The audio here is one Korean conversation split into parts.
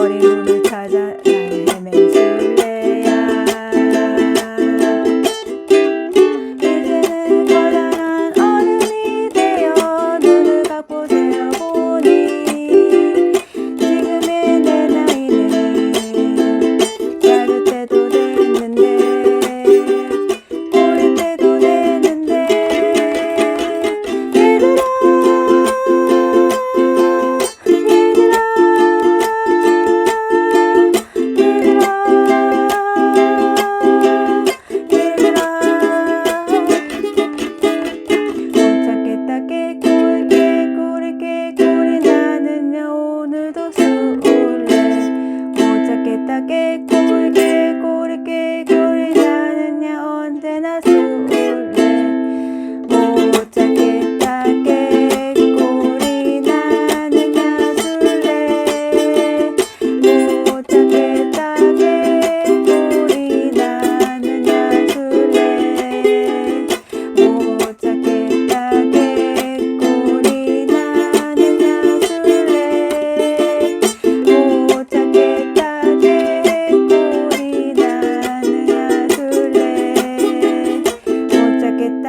recording. que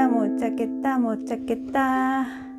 못 찾겠다 못 찾겠다.